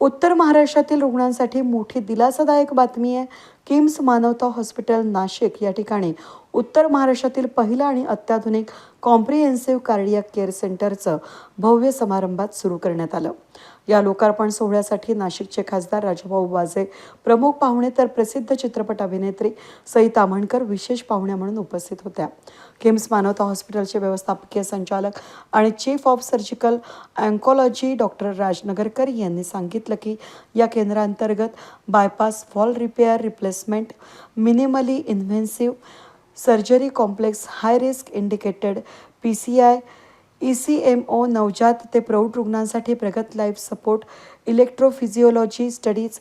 उत्तर महाराष्ट्रातील रुग्णांसाठी मोठी दिलासादायक बातमी आहे. किम्स मानवता हॉस्पिटल नाशिक या ठिकाणी उत्तर महाराष्ट्रातील पहिलं आणि अत्याधुनिक कॉम्प्रिहेन्सिव्ह कार्डियाक केअर सेंटरचं भव्य समारंभात सुरू करण्यात आलं. या लोकार्पण सोहळ्यासाठी नाशिकचे खासदार राजभाऊ वाजे प्रमुख पाहुणे तर प्रसिद्ध चित्रपट अभिनेत्री सई ताम्हणकर विशेष पाहुण्या म्हणून उपस्थित होत्या. किम्स मानवता हॉस्पिटलचे व्यवस्थापकीय संचालक आणि chief of surgical oncology doctor Rajnagarkar यांनी सांगितलं की या केंद्रांतर्गत bypass valve repair replacement minimally invasive surgery complex high risk indicated P C I E C M O नवजात ते प्रौढ रुग्णांसाठी प्रगत लाईफ सपोर्ट इलेक्ट्रोफिजिओलॉजी स्टडीज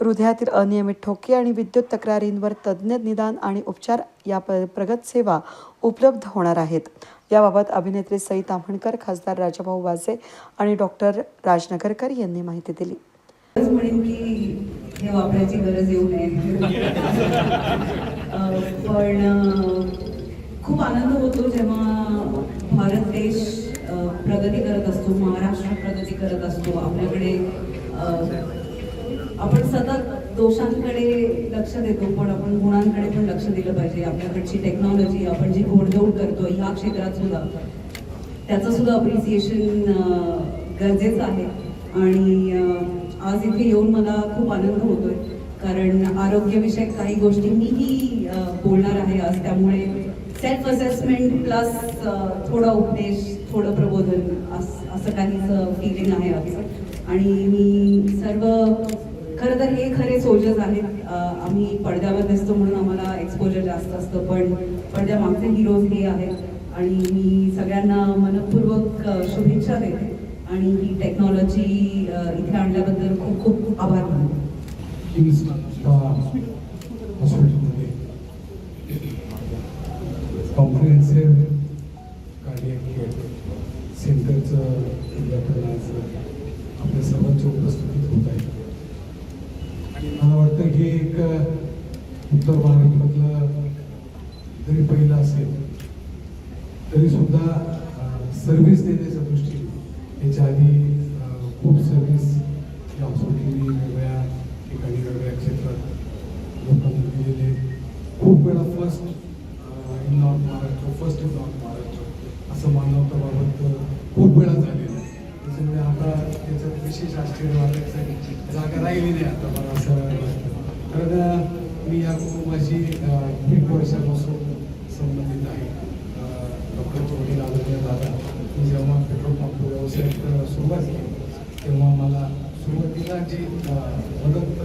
हृदयातील अनियमित ठोके आणि विद्युत तक्रारींवर तज्ज्ञ निदान आणि उपचार या प प्रगत सेवा उपलब्ध होणार आहेत. याबाबत अभिनेत्री सई ताम्हणकर खासदार राजाभाऊ वाजे आणि डॉक्टर राजनगरकर यांनी माहिती दिली. खरंच म्हणेन की हे वापरायची गरज येऊ नये. पण खूप आनंद होतो जेव्हा भारत देश प्रगती करत असतो महाराष्ट्र प्रगती करत असतो. आपल्याकडे आपण सतत दोषांकडे लक्ष देतो पण आपण गुणांकडे पण लक्ष दिलं पाहिजे. आपल्याकडची टेक्नॉलॉजी आपण जी घोडदौड करतो ह्या क्षेत्रात सुद्धा. त्याचं सुद्धा अप्रिसिएशन गरजेचं आहे. आणि आज इथे येऊन मला खूप आनंद होतोय. कारण आरोग्यविषयक काही गोष्टी मीही बोलणार आहे आज. त्यामुळे सेल्फ असेसमेंट प्लस थोडा उपदेश थोडं प्रबोधन असं असं काहीच फिलिंग आहे आमचं आणि मी सर्व खरं तर हे खरे सोल्जर्स आहेत. आम्ही पडद्यावर दिसतो म्हणून आम्हाला एक्सपोजर जास्त असतं पण पडद्यामागचे हिरोज हे आहेत. आणि मी सगळ्यांना मनपूर्वक शुभेच्छा देते. आणि ही टेक्नॉलॉजी इथे आणल्याबद्दल खूप खूप आभार मानतो किम्स हॉस्पिटलमध्ये कॉम्प्रिहेन्सिव्ह कार्डियक केअर सेंटरचं उद्घाटन आज आपल्या सर्वांच्या उपस्थितीत होत आहे. आणि मला वाटतं हे एक उत्तर महाराष्ट्रातलं जरी पहिलं असेल तरी सुद्धा सर्व्हिस देण्याच्या दृष्टीने याच्या आधी खूप सर्व्हिस या हॉस्पिटलनी वेगवेगळ्या ठिकाणी वेगवेगळ्या क्षेत्रात लोकांना दिलेले. खूप वेळा फर्स्ट विशेष आश्चर्य जागा राहिली नाही आता मला असं वाटतं. कारण मी या कुटुंबाशी खूप वर्षापासून संबंधित आहे. डॉक्टर चौधरी आदरणीय दादा मी जेव्हा पेट्रोल पंप व्यवसायात सुरुवात केली तेव्हा मला सुरुवातीला जी मदत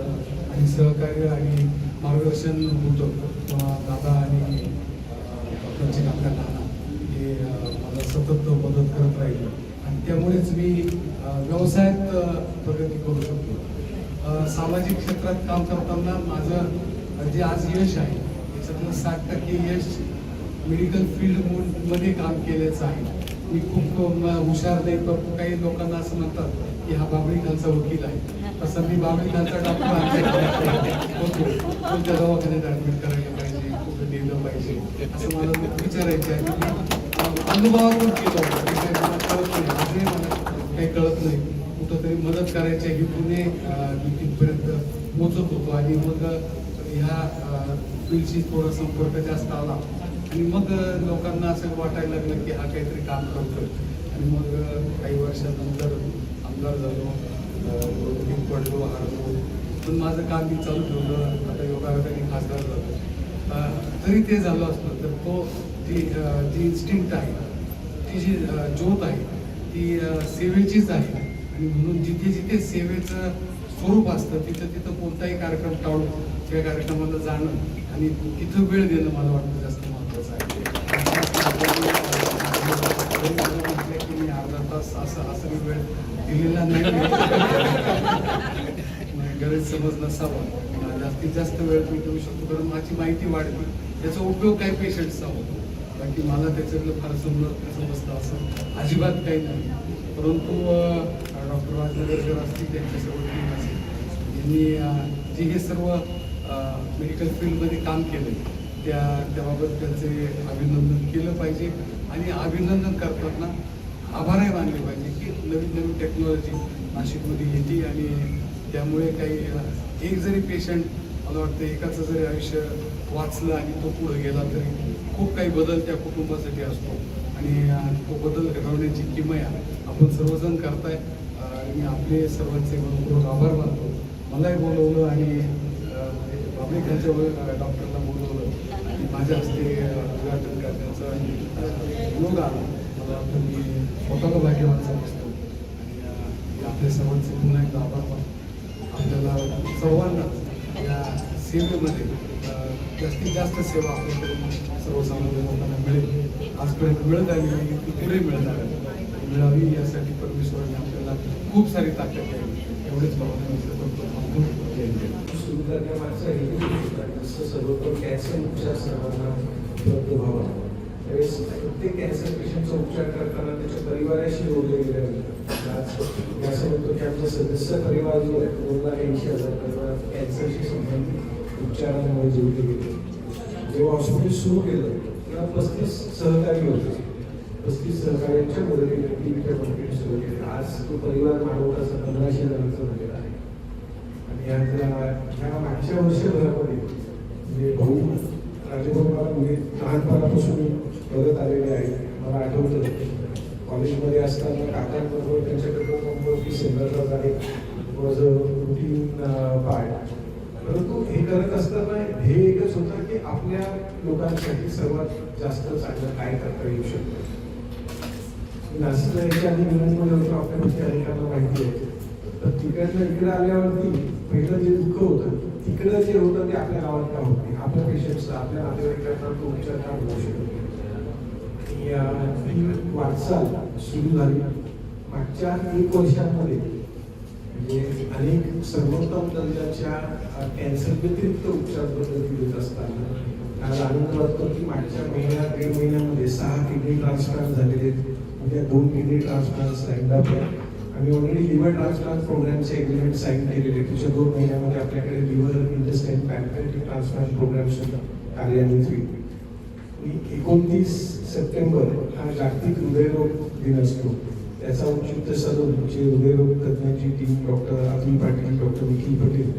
आणि सहकार्य आणि मार्गदर्शन होतं तेव्हा दादा आणि डॉक्टरचे काका नाना हे मला सतत मदत करत राहिलं. आणि त्यामुळेच मी व्यवसायात प्रगती करू शकतो. सामाजिक क्षेत्रात काम करताना माझं जे आज यश आहे याच्यातलं साठ टक्के यश मेडिकल फील्डमध्ये काम केल्याचं आहे. मी खूप हुशार नाही पण काही लोकांना असं म्हणतात की हा बाबळी खानचा वकील आहे. तसं मी बाबळी खानचा डॉक्टर होतो. कोणत्या दवाखान्यात ऍडमिट करायला पाहिजे कुठं नेलं पाहिजे असं मला विचारायचं आहे. अनुभवातून केलं होतं ते काही मला कळत नाही आजही मला काही कळत नाही. कुठंतरी मदत करायच्या हेतूने मी तिथपर्यंत पोचत होतो. आणि मग ह्या फील्डशी थोडा संपर्क जास्त आला. आणि मग लोकांना असं वाटायला लागलं की हा काहीतरी काम करतोय. आणि मग काही वर्षानंतर आमदार झालो अ, पडलो हारलो. पण माझं काम मी चालू ठेवलं. आता योगायोगाने खासदार झालो. तरी जरी ते झालं असलं तर तो ती जी इन्स्टिंक्ट आहे ती जी ज्योत आहे ती सेवेचीच आहे. आणि म्हणून जिथे जिथे सेवेचं स्वरूप असतं तिथं तिथं कोणताही कार्यक्रम टाळून त्या कार्यक्रमाला जाणं आणि तिथं वेळ देणं मला वाटतं जास्त महत्त्वाचं आहे. की मी अर्धा तास असं असं मी वेळ दिलेला नाही नसावा. अं, जास्तीत जास्त वेळ मी देऊ शकतो कारण माझी माहिती वाढते. त्याचा उपयोग काय पेशंट्सचा होतो. बाकी मला त्याच्यातलं फार समजत समजतं असं अजिबात काही नाही. परंतु डॉक्टर राजनगरकर असतील त्यांच्यासोबत टीम असेल यांनी जे हे सर्व मेडिकल फील्डमध्ये काम केलं त्या त्याबाबत त्यांचे अभिनंदन केलं पाहिजे आणि अभिनंदन करताना आभारही मानले पाहिजे की नवीन नवीन टेक्नॉलॉजी नाशिकमध्ये येते आणि त्यामुळे काही एक जरी पेशंट मला वाटतं एकाचं जरी आयुष्य वाचलं आणि तो पुढे गेला तरी खूप काही बदल त्या कुटुंबासाठी असतो. आणि तो बदल घडवण्याची किमया आपण सर्वजण करताय. आणि मी आपले सर्वांचे मनपूर्वक आभार मानतो. मलाही बोलवलं आणि अं, डॉक्टरला बोलवलं. आणि माझ्या हस्ते उद्घाटन करण्याचा योग आला. मला वाटतं मी स्वतःला भाग्यवान समजतो. आणि आपल्या सर्वांचे पुन्हा एकदा आभार मानतो. आपल्याला सर्वांनाच या सेवेमध्ये जास्तीत जास्त सेवा आपल्याकडे सर्वसामान्य लोकांना मिळेल. आजपर्यंत मिळत आली नाही ती पुढे मिळणार आहे मिळावी यासाठी परमेश्वराने आपल्याला खूप सारी ताकद द्यावी. एवढेच भावना व्यक्त करतो थांबतो. जसं कॅन्सर उपचार सर्वांना उपलब्ध व्हावा. त्यावेळेस प्रत्येक कॅन्सर पेशंटचा उपचार करताना त्याच्या परिवाराशी जोडले गेले होते असं म्हणतो की आमचा सदस्य परिवार जो आहे तो दोन ऐंशी हजार परिवार कॅन्सरशी संबंधित उपचारांमुळे जोडले गेले जेव्हा हॉस्पिटल सुरू केलं तेव्हा पस्तीस सहकारी होते पस्तीस सहकार्यांच्या मदतीने टीमच्या हॉस्पिटल सुरू केले आज तो परिवार मानवताचा पंधराशे जणांचा झालेला आहे आणि यातला ह्या मागच्या वर्षभरामध्ये म्हणजे भाऊ राजेभाऊ मला म्हणजे लहानपणापासून बघत आलेले आहेत मला आठवतं कॉलेजमध्ये असताना काकांबरोबर त्यांच्याकडे कंपनी सेंटरला जाणे अ रुटीन पार्ट परंतु हे करत असताना हे एकच होतं की आपल्या लोकांसाठी सर्वात जास्त चांगलं काय करता येऊ शकतं? नाशिकला याच्या आधी विमानमध्ये होतो आपल्यापैकी अनेकांना माहिती आहे. तर तिकडनं इकडे आल्यावरती पहिलं जे दुःख होतं तिकडं जे होतं ते आपल्या गावात का होते आपल्या पेशंट्सला आपल्या नातेवाईकांना तो उपचार का होऊ शकतो ही वाटचाल सुरू झाली मागच्या एक वर्षामध्ये. म्हणजे अनेक सर्वोत्तम दर्जाच्या कॅन्सर व्यतिरिक्त उपचार पद्धती देत असताना आज आनंद वाटतो की मागच्या महिन्यात दीड महिन्यामध्ये सहा किडनी ट्रान्सप्लांट झालेले आहेत. उद्या दोन किडनी ट्रान्सप्लांट लाईन अप आम्ही ऑलरेडी लिव्हर ट्रान्सप्लांट प्रोग्रामचे एग्रीमेंट साईन केलेले आहेत. पुढच्या दोन महिन्यामध्ये आपल्याकडे liver intestine pancreatic transplant program सुद्धा कार्यान्वित होईल. एकोणतीस सप्टेंबर हा जागतिक हृदयरोग दिन असतो. त्याचा औचित्य साधून जे म्हणजे हृदयरोग तज्ञांची team doctor Atul Patil doctor Nikhil Patel.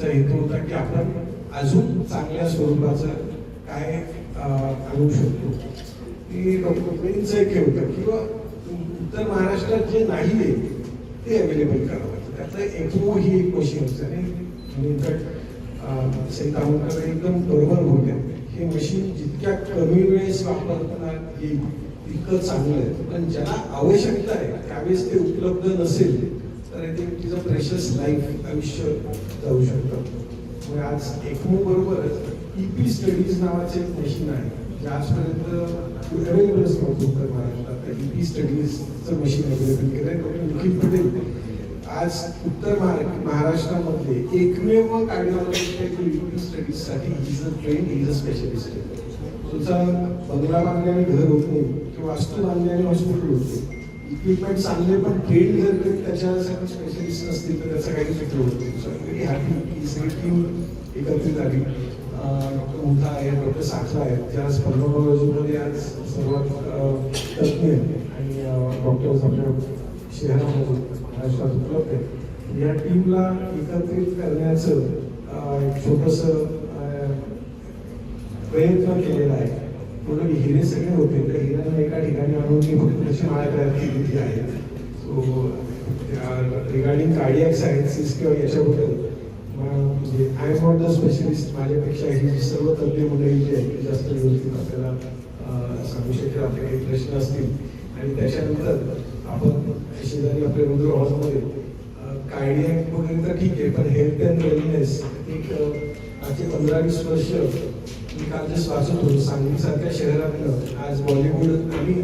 चा हेतू होता की आपण अजून चांगल्या स्वरूपाचं काय आणू शकतो. ते डॉक्टर पटेलचं एक हे होतं किंवा उत्तर महाराष्ट्रात जे नाही आहे ते अवेलेबल करावं. त्यातलं एक्मो ही एक मशीन असते आणि इनफॅक्ट सई एकदम बरोबर होत्या. हे मशीन जितक्या कमी वेळेस वापरताना येईल तितकं चांगलं आहे. पण ज्याला आवश्यकता आहे त्यावेळेस ते उपलब्ध नसेल तर ते तिचं प्रेशस लाईफ आयुष्य जाऊ शकतं. त्यामुळे आज एकमो बरोबरच ईपी स्टडीज नावाचे एक मशीन आहे जे आजपर्यंत अवेलेबलच नव्हतं उत्तर महाराष्ट्रात तर ईपी स्टडीजचं मशीन अवेलेबल केलं आहे डॉक्टर निखिल पटेल. आज उत्तर महाराष्ट्रामध्ये एकमेव cardiologist स्टडीजसाठी is a train is a specialist आहे. तुमचा बंगला बांधल्याने घर होत नाही किंवा वास्तू बांधल्याने हॉस्पिटल होते. इक्विपमेंट चांगले पण ट्रेन जर काही त्याच्यासाठी स्पेशलिस्ट नसतील तर त्याचा काही उपयोग होत. नाही ही सगळी टीम एकत्रित आली. डॉक्टर मुंधा आहे डॉक्टर साखरा आहेत. ज्या स्पर्मोलॉजीमध्ये आज सर्वात अं, आणि डॉक्टर्स आपल्या शहरामध्ये महाराष्ट्रात उपलब्ध आहे या टीमला एकत्रित करण्याचं एक छोटंसं प्रयत्न केलेला आहे. म्हणून हिरे सगळे होते. त्या हिऱ्यांना एका ठिकाणी आणून मी फक्त तशी माळा तयार आहे. सो रिगार्डिंग कार्डियक सायन्सेस किंवा याच्याबद्दल म्हणजे I am not the specialist माझ्यापेक्षा ही जी सर्व तज्ञ मंडळी जी आहेत जास्त व्यवस्थित आपल्याला सांगू शकेल आपले काही प्रश्न असतील. आणि त्याच्यानंतर आपण शेजारी आपल्या रुद्र हॉलमध्ये कार्डियक वगैरे तर ठीक आहे पण हेल्थ अँड वेलनेस एक आजचे पंधरा वीस वर्ष मी काल जे वाचत होतो सांगलीसारख्या शहरातलं आज बॉलिवूड आणि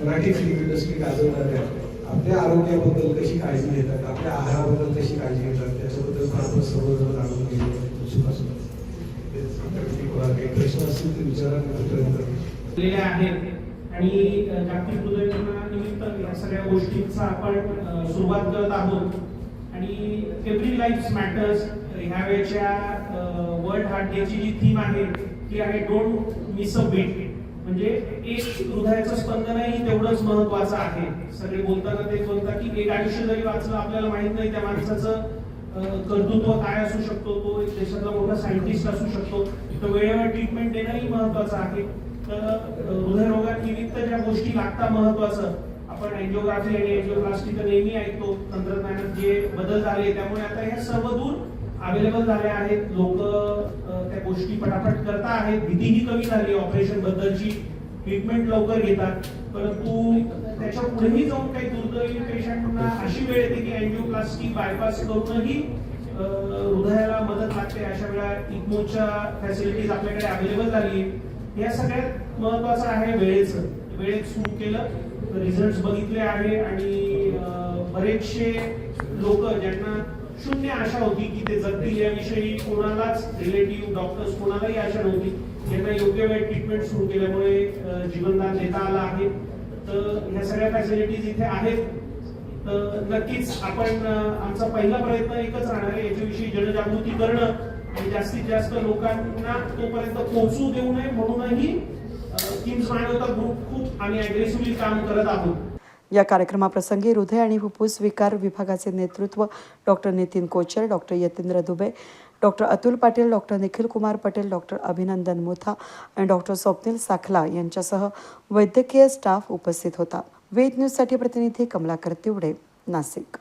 मराठी फिल्म इंडस्ट्री गाजवणाऱ्या आपल्या आरोग्याबद्दल कशी काळजी घेतात आपल्या आहाराबद्दल कशी काळजी घेतात त्याच्याबद्दल पण आपण सर्वजण जाणून घेऊ उत्सुक काही प्रश्न असतील ते विचारा आहेत. आणि जागतिक हृदय दिनानिमित्त या सगळ्या गोष्टींचा आपण सुरुवात करत आहोत. आणि एव्हरी लाईफ मॅटर्स ह्या वेळच्या वर्ल्ड हार्ट डेची जी थीम आहे ती आहे डोंट मिस अ बीट म्हणजे एक हृदयाचं स्पंदनही तेवढंच महत्वाचं आहे. सगळे बोलताना ते बोलतात की एक आयुष्य जरी वाचलं आपल्याला माहीत नाही त्या माणसाचं कर्तृत्व काय असू शकतो तो एक देशातला मोठा सायंटिस्ट असू शकतो. तर वेळेवर ट्रीटमेंट देणंही महत्वाचं आहे. तर अ, हृदयरोगानिमित्त ज्या गोष्टी लागतात महत्वाचं आपण अँजिओग्राफी आणि अँजिओप्लास्टी तर नेहमी ऐकतो तंत्रज्ञानात जे बदल झाले त्यामुळे आता ह्या सर्व दूर अवेलेबल झाले आहेत. लोक त्या गोष्टी पटापट करता आहेत. भीतीही कमी झाली ऑपरेशन बद्दलची. ट्रीटमेंट लवकर घेतात. परंतु त्याच्या पुढेही जाऊन काही दुर्दैवी पेशंटना अशी वेळ येते की अँजिओप्लास्टी बायपास करूनही हृदयाला मदत लागते. अशा वेळा इग्मोच्या फॅसिलिटीज आपल्याकडे अवेलेबल झाली या सगळ्यात महत्वाचं आहे वेळेचं. वेळेत सुरू केलं रिझल्ट बघितले आहे आणि बरेचसे लोक ज्यांना शून्य आशा होती की ते जगतील याविषयी कोणालाच रिलेटिव्ह डॉक्टर्स कोणालाही आशा नव्हती. त्यांना योग्य वेळ ट्रीटमेंट सुरू केल्यामुळे जीवनदान देता आलं आहे. तर ह्या सगळ्या फॅसिलिटीज इथे आहेत. तर नक्कीच आपण आमचा पहिला प्रयत्न एकच राहणार आहे. याच्याविषयी जनजागृती करणं. जास्तीत जास्त लोकांना तोपर्यंत पोहोचू देऊ नये म्हणूनही किम्स मानवता ग्रुप खूप आम्ही अग्रेसिव्हली काम करत आहोत. या कार्यक्रमाप्रसंगी हृदय आणि फुफ्फुस विकार विभागाचे नेतृत्व doctor Nitin Kochar doctor Yatindra Dube doctor Atul Patil doctor Nikhil Kumar Patel doctor Abhinandan Motha आणि डॉक्टर स्वप्नील साखला यांच्यासह वैद्यकीय स्टाफ उपस्थित होता. वेद न्यूजसाठी प्रतिनिधी कमलाकर तिवडे नाशिक.